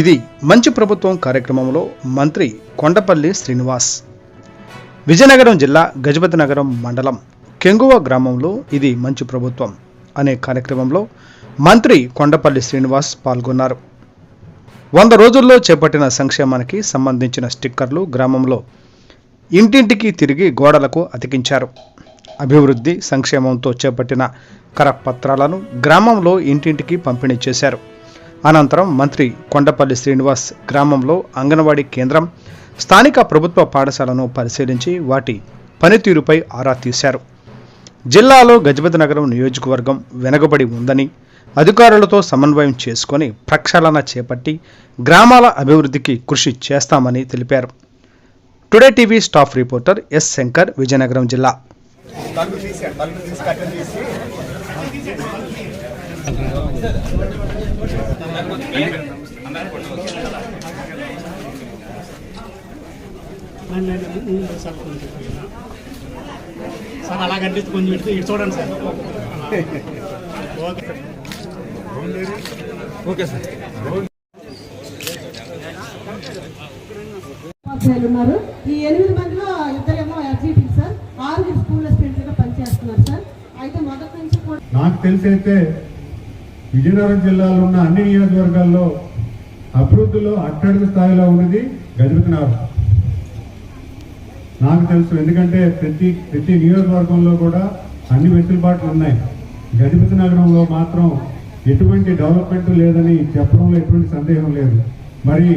ఇది మంచి ప్రభుత్వం కార్యక్రమంలో మంత్రి కొండపల్లి శ్రీనివాస్. విజయనగరం జిల్లా గజపతి నగరం మండలం కెంగువ గ్రామంలో ఇది మంచి ప్రభుత్వం అనే కార్యక్రమంలో మంత్రి కొండపల్లి శ్రీనివాస్ పాల్గొన్నారు. వంద రోజుల్లో చేపట్టిన సంక్షేమానికి సంబంధించిన స్టిక్కర్లు గ్రామంలో ఇంటింటికి తిరిగి గోడలకు అతికించారు. అభివృద్ధి సంక్షేమంతో చేపట్టిన కరపత్రాలను గ్రామంలో ఇంటింటికి పంపిణీ చేశారు. అనంతరం మంత్రి కొండపల్లి శ్రీనివాస్ గ్రామంలో అంగన్వాడీ కేంద్రం స్థానిక ప్రభుత్వ పాఠశాలను పరిశీలించి వాటి పనితీరుపై ఆరా తీశారు. జిల్లాలో గజపతి నగరం నియోజకవర్గం వెనకబడి ఉందని అధికారులతో సమన్వయం చేసుకొని ప్రక్షాళన చేపట్టి గ్రామాల అభివృద్ధికి కృషి చేస్తామని తెలిపారు. Today TV staff reporter S Shankar Vizianagaram జిల్లా. సార్ అలా కొంచెం ఇటు ఇటు చూడండి సార్. ఓకే ఓకే సార్ ఉన్నారు. ఈ ఎనిమిది మందిలో ఇద్దరేమో ఎఫ్జీటీ సార్. ఆరుగురు స్కూల్ అసిస్టెంట్స్గా పనిచేస్తున్నారు సార్. అయితే మొదటి నుంచి కూడా నాకు తెలిసి అయితే విజయనగరం జిల్లాలో ఉన్న అన్ని నియోజకవర్గాల్లో అభివృద్ధిలో అట్టడుగు స్థాయిలో ఉన్నది గజపతి నగరం నాకు తెలుసు ఎందుకంటే ప్రతి ప్రతి నియోజకవర్గంలో కూడా అన్ని వెసులుబాట్లు ఉన్నాయి. గజపతి నగరంలో మాత్రం ఎటువంటి డెవలప్మెంట్ లేదని చెప్పడంలో ఎటువంటి సందేహం లేదు. మరి